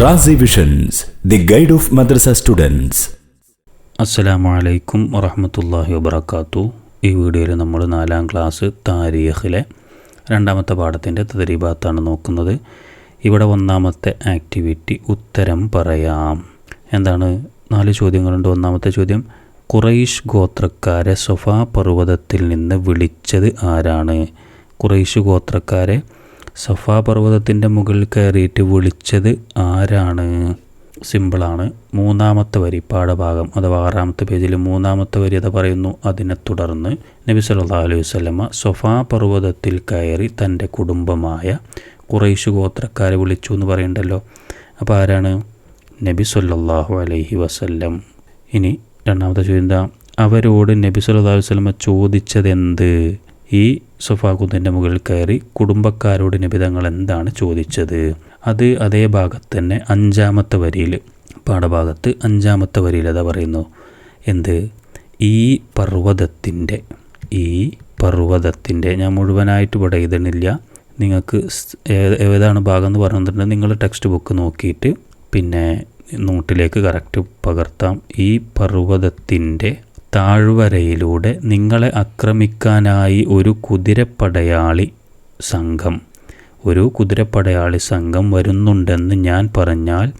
Razi visions the guide of madrasa students അസ്സലാമു അലൈക്കും വറഹമത്തല്ലാഹി വബർക്കാത്തു ഈ വീഡിയോയിൽ നമ്മൾ നാലാം ക്ലാസ് താരീഖിലെ രണ്ടാമത്തെ പാഠത്തിന്റെ തദരീബാത്താണ് നോക്കുന്നത്. ഇവിടെ ഒന്നാമത്തെ ആക്ടിവിറ്റി ഉത്തരം പറയാം. എന്താണ്? നാല് ചോദ്യങ്ങളുണ്ട്. ഒന്നാമത്തെ ചോദ്യം കുറൈഷ് ഗോത്രക്കാരെ സൊഫ പർവതത്തിൽ നിന്ന് വിളിച്ചത് ആരാണ്? കുറൈഷ് ഗോത്രക്കാരെ സഫാ പർവതത്തിന്റെ മുകളിൽ കയറിയിട്ട് വിളിച്ചത് ആരാണ്? സിമ്പിളാണ്. മൂന്നാമത്തെ വരി പാഠഭാഗം അഥവാ ആറാമത്തെ പേജിൽ മൂന്നാമത്തെ വരി അത് പറയുന്നു. അതിനെ തുടർന്ന് നബി സല്ലാ അലൈഹി വസല്ലമ സൊഫാ പർവതത്തിൽ കയറി തന്റെ കുടുംബമായ കുറേശു ഗോത്രക്കാരെ വിളിച്ചു എന്ന് പറയണ്ടല്ലോ. അപ്പോൾ ആരാണ്? നബി സല്ലാഹു അലൈഹി വസല്ലം. ഇനി രണ്ടാമത്തെ ചോദ്യം എന്താ? അവരോട് നബി സല്ലാ അലൈഹി വസല്ലമ ചോദിച്ചതെന്ത്? ഈ സൊഫാ മുകളിൽ കയറി കുടുംബക്കാരോട് നിബിതങ്ങൾ എന്താണ് ചോദിച്ചത്? അത് അതേ ഭാഗത്ത് തന്നെ അഞ്ചാമത്തെ വരിയിൽ പാഠഭാഗത്ത് അഞ്ചാമത്തെ വരിയിൽ അതാ പറയുന്നു. എന്ത്? ഈ പർവതത്തിന്റെ ഈ പർവതത്തിന്റെ ഞാൻ മുഴുവനായിട്ട് ഇവിടെ എഴുതണില്ല. നിങ്ങൾക്ക് ഏതാണ് ഭാഗം എന്ന് പറഞ്ഞിട്ടുണ്ടെങ്കിൽ നിങ്ങൾ ടെക്സ്റ്റ് ബുക്ക് നോക്കിയിട്ട് പിന്നെ നോട്ടിലേക്ക് കറക്റ്റ് പകർത്താം. ഈ പർവതത്തിന്റെ താഴ്വരയിലൂടെ നിങ്ങളെ ആക്രമിക്കാനായി ഒരു കുതിരപ്പടയാളി സംഘം ഒരു കുതിരപ്പടയാളി സംഘം വരുന്നുണ്ടെന്ന് ഞാൻ പറഞ്ഞാൽ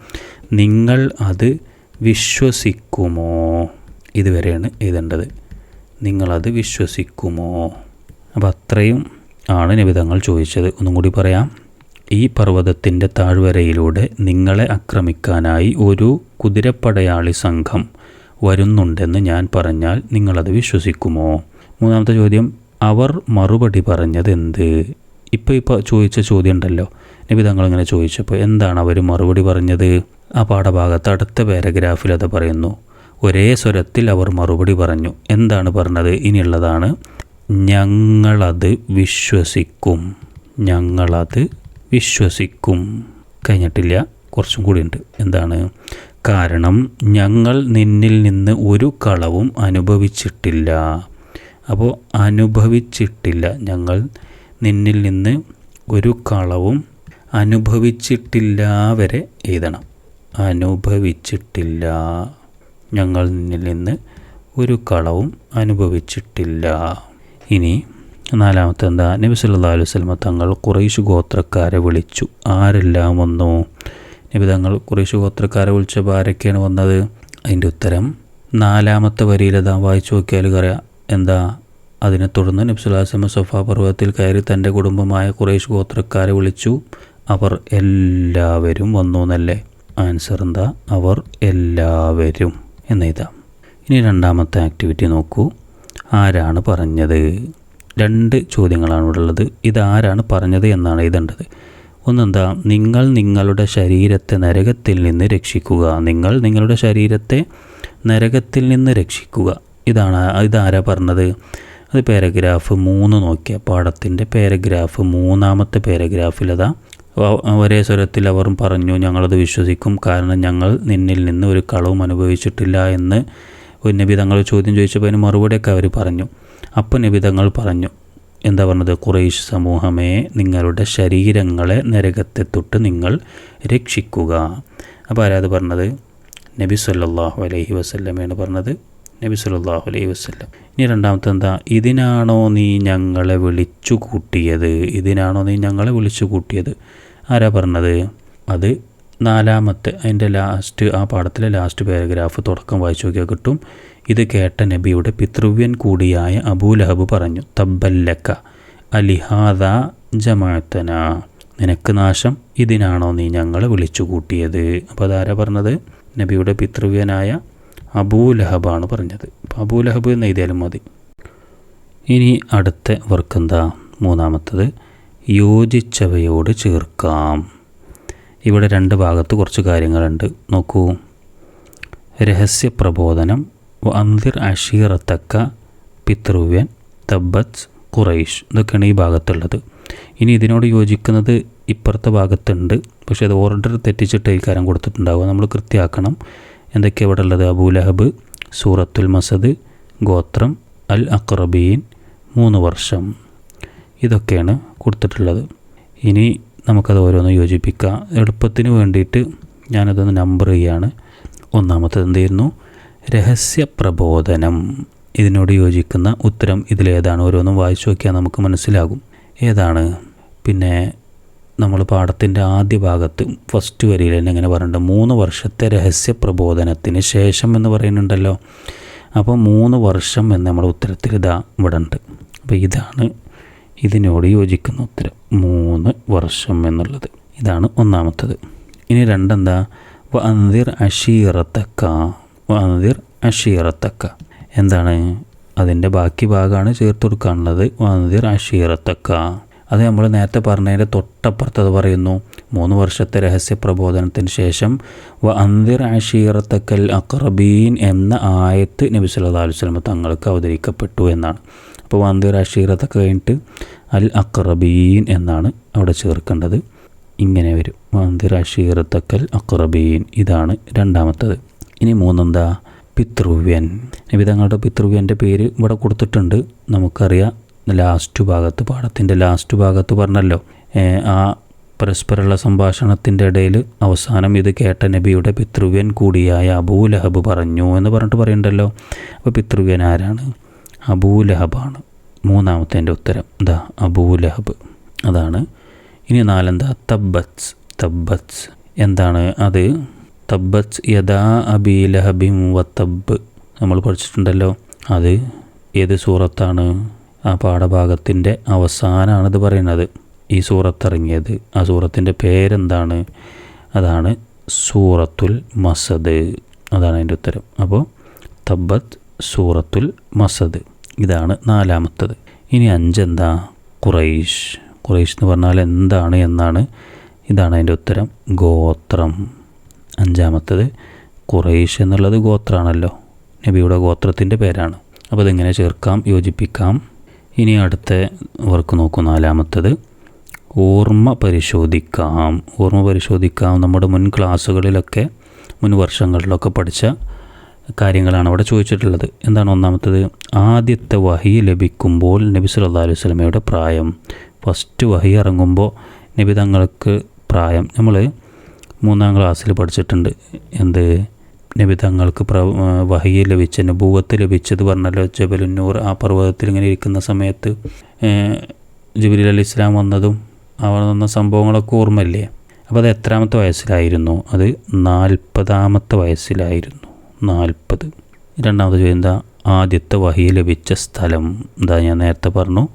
നിങ്ങൾ അത് വിശ്വസിക്കുമോ? ഇതുവരെയാണ് എഴുതേണ്ടത്. നിങ്ങളത് വിശ്വസിക്കുമോ? അപ്പോൾ അത്രയും ആണ് നിബിധങ്ങൾ ചോദിച്ചത്. ഒന്നും കൂടി പറയാം. ഈ പർവതത്തിന്റെ താഴ്വരയിലൂടെ നിങ്ങളെ ആക്രമിക്കാനായി ഒരു കുതിരപ്പടയാളി സംഘം വരുന്നുണ്ടെന്ന് ഞാൻ പറഞ്ഞാൽ നിങ്ങളത് വിശ്വസിക്കുമോ? മൂന്നാമത്തെ ചോദ്യം അവർ മറുപടി പറഞ്ഞത് എന്ത് ഇപ്പോൾ ഇപ്പോൾ ചോദിച്ച ചോദ്യം ഉണ്ടല്ലോ നബി തങ്ങൾ ഇങ്ങനെ ചോദിച്ചപ്പോൾ എന്താണ് അവർ മറുപടി പറഞ്ഞത്? ആ പാഠഭാഗത്ത് അടുത്ത പാരഗ്രാഫിൽ അത് പറയുന്നു. ഒരേ സ്വരത്തിൽ അവർ മറുപടി പറഞ്ഞു. എന്താണ് പറഞ്ഞത്? ഇനിയുള്ളതാണ്. ഞങ്ങളത് വിശ്വസിക്കും. ഞങ്ങളത് വിശ്വസിക്കും. കഴിഞ്ഞിട്ടില്ല. കുറച്ചും കൂടി ഉണ്ട് എന്താണ്? കാരണം ഞങ്ങൾ നിന്നിൽ നിന്ന് ഒരു കളവും അനുഭവിച്ചിട്ടില്ല. അപ്പോൾ അനുഭവിച്ചിട്ടില്ല. ഞങ്ങൾ നിന്നിൽ നിന്ന് ഒരു കളവും അനുഭവിച്ചിട്ടില്ല വരെ എഴുതണം. അനുഭവിച്ചിട്ടില്ല. ഞങ്ങൾ നിന്നിൽ നിന്ന് ഒരു കളവും അനുഭവിച്ചിട്ടില്ല. ഇനി നാലാമത്തെ എന്താ? നബി സല്ലല്ലാഹു അലൈഹി തങ്ങൾ കുറേശ് ഗോത്രക്കാരെ വിളിച്ചു. ആരെല്ലാം വന്നു നബി തങ്ങൾ കുറേശ് ഗോത്രക്കാരെ വിളിച്ചപ്പോൾ ആരൊക്കെയാണ് വന്നത്? അതിന്റെ ഉത്തരം നാലാമത്തെ വരിയിലതാ വായിച്ചു നോക്കിയാൽ അറിയാം എന്താ? അതിനെ തുടർന്ന് നബ്സുലാസിമ സൊഫ പർവതത്തിൽ കയറി തന്റെ കുടുംബമായ കുറേശ് ഗോത്രക്കാരെ വിളിച്ചു. അവർ എല്ലാവരും വന്നു എന്നല്ലേ? ആൻസർ എന്താ? അവർ എല്ലാവരും. എന്നെഴുതാം. ഇനി രണ്ടാമത്തെ ആക്ടിവിറ്റി നോക്കൂ. ആരാണ് പറഞ്ഞത്? രണ്ട് ചോദ്യങ്ങളാണ് ഇവിടെ ഉള്ളത്. ഇതാരാണ് പറഞ്ഞത് എന്നാണ് എഴുതേണ്ടത്. ഒന്നെന്താ? നിങ്ങൾ നിങ്ങളുടെ ശരീരത്തെ നരകത്തിൽ നിന്ന് രക്ഷിക്കുക. നിങ്ങൾ നിങ്ങളുടെ ശരീരത്തെ നരകത്തിൽ നിന്ന് രക്ഷിക്കുക. ഇതാണ് ഇതാരാ പറഞ്ഞത്? അത് പാരഗ്രാഫ് മൂന്ന് നോക്കിയ. പാഠത്തിന്റെ പാരഗ്രാഫ് മൂന്നാമത്തെ പാരഗ്രാഫിലതാ ഒരേ സ്വരത്തിൽ അവർ പറഞ്ഞു ഞങ്ങളത് വിശ്വസിക്കും. കാരണം ഞങ്ങൾ നിന്നിൽ നിന്ന് ഒരു കളവും അനുഭവിച്ചിട്ടില്ല എന്ന് നബി തങ്ങൾ ചോദ്യം ചോദിച്ചപ്പോൾ അതിന് മറുപടിയൊക്കെ അവർ പറഞ്ഞു. അപ്പം നബി തങ്ങൾ പറഞ്ഞു എന്താ പറഞ്ഞത്? കുറേശ് സമൂഹമേ നിങ്ങളുടെ ശരീരങ്ങളെ നരകത്തെ തൊട്ട് നിങ്ങൾ രക്ഷിക്കുക. അപ്പോൾ ആരാത് പറഞ്ഞത്? നബി സല്ലാഹു അലൈഹി വസല്ലമയാണ് പറഞ്ഞത്. നബി സല്ലാഹു അലൈഹി വസല്ലം. ഇനി രണ്ടാമത്തെ എന്താ? ഇതിനാണോ നീ ഞങ്ങളെ വിളിച്ചു കൂട്ടിയത്? ഇതിനാണോ നീ ഞങ്ങളെ വിളിച്ചു കൂട്ടിയത്? ആരാ പറഞ്ഞത്? അത് നാലാമത്തെ അതിന്റെ ലാസ്റ്റ് ആ പാഠത്തിലെ ലാസ്റ്റ് പാരഗ്രാഫ് തുടക്കം വായിച്ചു നോക്കിയാൽ കിട്ടും. ഇത് കേട്ട നബിയുടെ പിതൃവ്യൻ കൂടിയായ അബൂലഹബ് പറഞ്ഞു തബ്ബല്ലക്ക അലിഹാദ ജമാഅത്തന നിനക്ക് നാശം ഇതിനാണോ നീ ഞങ്ങളെ വിളിച്ചു കൂട്ടിയത്? അപ്പോൾ അതാരാ പറഞ്ഞത്? നബിയുടെ പിതൃവ്യനായ അബൂലഹബാണ് പറഞ്ഞത്. അപ്പോൾ അബൂലഹബ് എന്ന് എഴുതിയാലും മതി. ഇനി അടുത്ത വർക്ക് എന്താ മൂന്നാമത്തത് യോജിച്ചവയോട് ചേർക്കാം. ഇവിടെ രണ്ട് ഭാഗത്ത് കുറച്ച് കാര്യങ്ങളുണ്ട്. നോക്കൂ. രഹസ്യ പ്രബോധനം അന്തിർ അഷീറത്തക്ക പിതൃവ്യൻ തബ്ബത്ത് ഖുറൈഷ്. ഇതൊക്കെയാണ് ഈ ഭാഗത്തുള്ളത്. ഇനി ഇതിനോട് യോജിക്കുന്നത് ഇപ്പുറത്തെ ഭാഗത്തുണ്ട്. പക്ഷെ അത് ഓർഡർ തെറ്റിച്ചിട്ട് ഈ കാര്യം കൊടുത്തിട്ടുണ്ടാവുക. നമ്മൾ കൃത്യമാക്കണം എന്തൊക്കെയാണ് ഇവിടെ ഉള്ളത് അബൂലഹബ് സൂറത്തുൽ മസദ് ഗോത്രം അൽ അക്രബീൻ മൂന്ന് വർഷം. ഇതൊക്കെയാണ് കൊടുത്തിട്ടുള്ളത്. ഇനി നമുക്കത് ഓരോന്ന് യോജിപ്പിക്കാം. എളുപ്പത്തിന് വേണ്ടിയിട്ട് ഞാനതൊന്ന് നമ്പർ ചെയ്യാണ്. ഒന്നാമത്തത് എന്തായിരുന്നു രഹസ്യ പ്രബോധനം ഇതിനോട് യോജിക്കുന്ന ഉത്തരം ഇതിലേതാണ്. ഓരോന്നും വായിച്ചു നോക്കിയാൽ നമുക്ക് മനസ്സിലാകും. ഏതാണ്? പിന്നെ നമ്മൾ പാഠത്തിന്റെ ആദ്യ ഭാഗത്ത് ഫസ്റ്റ് വരിയിൽ തന്നെ ഇങ്ങനെ പറയുന്നുണ്ട് മൂന്ന് വർഷത്തെ രഹസ്യ പ്രബോധനത്തിന് ശേഷം എന്ന് പറയുന്നുണ്ടല്ലോ. അപ്പോൾ മൂന്ന് വർഷം എന്ന് നമ്മുടെ ഉത്തരത്തിൽ ഇതാ ഇവിടെ ഉണ്ട് അപ്പോൾ ഇതാണ് ഇതിനോട് യോജിക്കുന്ന ഉത്തരം. മൂന്ന് വർഷം എന്നുള്ളത്. ഇതാണ് ഒന്നാമത്തത്. ഇനി രണ്ടെന്താ? വന്തിർ അഷീറത്തക്ക വ അന്തിർ അഷീറത്തക്ക. എന്താണ്? അതിന്റെ ബാക്കി ഭാഗമാണ് ചേർത്ത് കൊടുക്കാനുള്ളത്. വാനതിർ അഷീറത്തക്ക. അത് നമ്മൾ നേരത്തെ പറഞ്ഞതിന്റെ തൊട്ടപ്പുറത്ത് അത് പറയുന്നു. മൂന്ന് വർഷത്തെ രഹസ്യ പ്രബോധനത്തിന് ശേഷം വ അന്തിർ അഷീറത്തക്കൽ അക്രബീൻ എന്ന ആയത്ത് നബി സല്ലല്ലാഹു അലൈഹി വസല്ലം തങ്ങൾക്ക് അവതരിക്കപ്പെട്ടു എന്നാണ്. അപ്പോൾ വന്തിർ അഷീറത്തൊക്കെ കഴിഞ്ഞിട്ട് അൽ അക്രബീൻ എന്നാണ് അവിടെ ചേർക്കേണ്ടത്. ഇങ്ങനെ വരും. വന്തിർ അഷീറത്തക്കൽ അക്രബീൻ ഇതാണ് രണ്ടാമത്തത്. ഇനി മൂന്നെന്താ? പിതൃവ്യൻ. നബി തങ്ങളുടെ പിതൃവ്യന്റെ പേര് ഇവിടെ കൊടുത്തിട്ടുണ്ട്. നമുക്കറിയാം ലാസ്റ്റ് ഭാഗത്ത് പാഠത്തിന്റെ ലാസ്റ്റ് ഭാഗത്ത് പറഞ്ഞല്ലോ. ആ പരസ്പരമുള്ള സംഭാഷണത്തിന്റെ ഇടയിൽ അവസാനം ഇത് കേട്ട നബിയുടെ പിതൃവ്യൻ കൂടിയായ അബൂ ലഹബ് പറഞ്ഞു എന്ന് പറഞ്ഞിട്ട് പറയണ്ടല്ലോ അപ്പോൾ പിതൃവ്യൻ ആരാണ്? അബൂ ലഹബാണ്. മൂന്നാമത്തെ ഉത്തരം. ദാ അബൂ ലഹബ്. അതാണ്. ഇനി നാലെന്താ? തബ്ബത്സ് തബ്ബത്സ് എന്താണ് അത്? തബ്ബത്സ് യഥാ അബി ലഹബിം വത്തബ് നമ്മൾ പഠിച്ചിട്ടുണ്ടല്ലോ. അത് ഏത് സൂറത്താണ്? ആ പാഠഭാഗത്തിന്റെ അവസാനമാണിത് പറയുന്നത്. ഈ സൂറത്തിറങ്ങിയത്. ആ സൂറത്തിന്റെ പേരെന്താണ്? അതാണ് സൂറത്തുൽ മസദ്. അതാണ് അതിന്റെ ഉത്തരം. അപ്പോൾ തബ്ബത്ത് സൂറത്തുൽ മസദ്. ഇതാണ് നാലാമത്തത്. ഇനി അഞ്ചെന്താ? കുറൈഷ് കുറൈഷ് എന്ന് പറഞ്ഞാൽ എന്താണ് എന്നാണ് ഇതാണ് അതിന്റെ ഉത്തരം. ഗോത്രം. അഞ്ചാമത്തത് ഖുറൈഷ് എന്നുള്ളത് ഗോത്രമാണല്ലോ. നബിയുടെ ഗോത്രത്തിന്റെ പേരാണ്. അപ്പോൾ അതെങ്ങനെ ചേർക്കാം? യോജിപ്പിക്കാം. ഇനി അടുത്ത വർക്ക് നോക്കൂ. നാലാമത്തത് ഓർമ്മ പരിശോധിക്കാം. ഓർമ്മ പരിശോധിക്കാം. നമ്മുടെ മുൻ ക്ലാസ്സുകളിലൊക്കെ മുൻ വർഷങ്ങളിലൊക്കെ പഠിച്ച കാര്യങ്ങളാണ് അവിടെ ചോദിച്ചിട്ടുള്ളത്. എന്താണ് ഒന്നാമത്തത്? ആദ്യത്തെ വഹി ലഭിക്കുമ്പോൾ നബി സല്ലല്ലാഹു അലൈഹി സ്വലമയുടെ പ്രായം. ഫസ്റ്റ് വഹി ഇറങ്ങുമ്പോൾ നബി തങ്ങൾക്ക് പ്രായം. നമ്മൾ മൂന്നാം ക്ലാസ്സിൽ പഠിച്ചിട്ടുണ്ട്. എന്ത്? നബി തങ്ങൾക്ക് പ്ര വഹി ലഭിച്ച നബൂവത്ത് ലഭിച്ചത് പറഞ്ഞല്ലോ ജബലുന്നൂർ ആ പർവതത്തിൽ ഇങ്ങനെ ഇരിക്കുന്ന സമയത്ത് ജബിലി അലി ഇസ്ലാം വന്നതും അവർ വന്ന സംഭവങ്ങളൊക്കെ ഓർമ്മയില്ലേ? അപ്പോൾ അത് എത്രാമത്തെ വയസ്സിലായിരുന്നു? അത് നാൽപ്പതാമത്തെ വയസ്സിലായിരുന്നു. നാൽപ്പത്. രണ്ടാമത് ചോദ്യം എന്താ? ആദ്യത്തെ വഹി ലഭിച്ച സ്ഥലം എന്താ? ഞാൻ നേരത്തെ പറഞ്ഞു.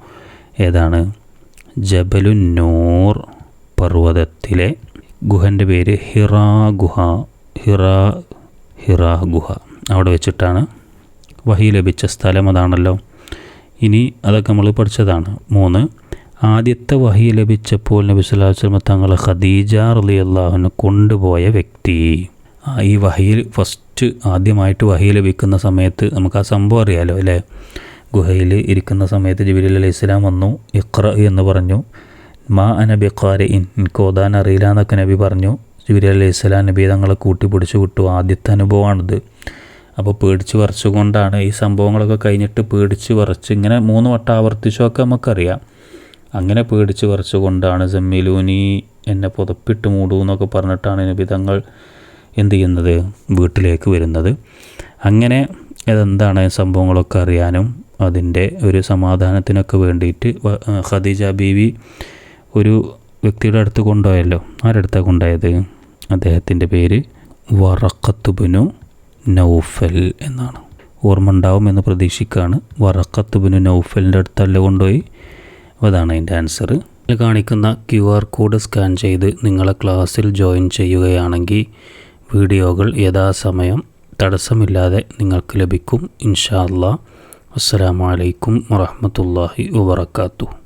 ഏതാണ്? ജബലുന്നൂർ പർവതത്തിലെ ഗുഹന്റെ പേര് ഹിറാ ഗുഹ. ഹിറാ ഹിറാ ഗുഹ. അവിടെ വെച്ചിട്ടാണ് വഹി ലഭിച്ച സ്ഥലം അതാണല്ലോ. ഇനി അതൊക്കെ നമ്മൾ പഠിച്ചതാണ്. മൂന്ന് ആദ്യത്തെ വഹി ലഭിച്ചപ്പോൾ നബി അലൈഹി വസല്ലം തങ്ങളെ ഖദീജ റളിയല്ലാഹുവിനെ കൊണ്ടുപോയ വ്യക്തി. ഈ വഹിയിൽ ഫസ്റ്റ് ആദ്യമായിട്ട് വഹി ലഭിക്കുന്ന സമയത്ത് നമുക്ക് ആ സംഭവം അറിയാലോ അല്ലേ? ഗുഹയിൽ ഇരിക്കുന്ന സമയത്ത് ജിബിലി അലൈഹി ഇസ്ലാം വന്നു ഇഖ്ര എന്ന് പറഞ്ഞു. മാ അനബി ഇൻ എനിക്ക് ഓതാൻ അറിയില്ല എന്നൊക്കെ നബി പറഞ്ഞു. സൂര്യ അലൈഹി സ്വലാം നബി തങ്ങളെ കൂട്ടി പിടിച്ചു വിട്ടു. ആദ്യത്തെ അനുഭവമാണിത്. അപ്പോൾ പേടിച്ച് വരച്ചുകൊണ്ടാണ് ഈ സംഭവങ്ങളൊക്കെ കഴിഞ്ഞിട്ട് പേടിച്ച് വരച്ച് ഇങ്ങനെ മൂന്ന് വട്ടം ആവർത്തിച്ചൊക്കെ നമുക്കറിയാം. അങ്ങനെ പേടിച്ച് വരച്ചുകൊണ്ടാണ് ജമ്മിലൂനി എന്നെ പുതപ്പിട്ട് മൂടൂ എന്നൊക്കെ പറഞ്ഞിട്ടാണ് നബി തങ്ങൾ എന്ത് ചെയ്യുന്നത്? വീട്ടിലേക്ക് വരുന്നത്. അങ്ങനെ അതെന്താണ് സംഭവങ്ങളൊക്കെ അറിയാനും അതിന്റെ ഒരു സമാധാനത്തിനൊക്കെ വേണ്ടിയിട്ട് ഖദീജ ബീവി ഒരു വ്യക്തിയുടെ അടുത്ത് കൊണ്ടുപോയല്ലോ. ആരടുത്താണ് കൊണ്ടുപോയത്? അദ്ദേഹത്തിന്റെ പേര് വറക്കത്തുബിനു നൗഫൽ എന്നാണ്. ഓർമ്മ ഉണ്ടാവും എന്ന് പ്രതീക്ഷിക്കുകയാണ്. വറക്കത്തുബിനു നൗഫലിന്റെ അടുത്തല്ല കൊണ്ടുപോയി? അതാണ് അതിന്റെ ആൻസർ ഇതിൽ കാണിക്കുന്ന ക്യു ആർ കോഡ് സ്കാൻ ചെയ്ത് നിങ്ങളെ ക്ലാസ്സിൽ ജോയിൻ ചെയ്യുകയാണെങ്കിൽ വീഡിയോകൾ യഥാസമയം തടസ്സമില്ലാതെ നിങ്ങൾക്ക് ലഭിക്കും. ഇൻഷാ അല്ലാ അസ്സലാമു അലൈക്കും വറഹമത്തല്ലാഹി വബറകാതുഹു.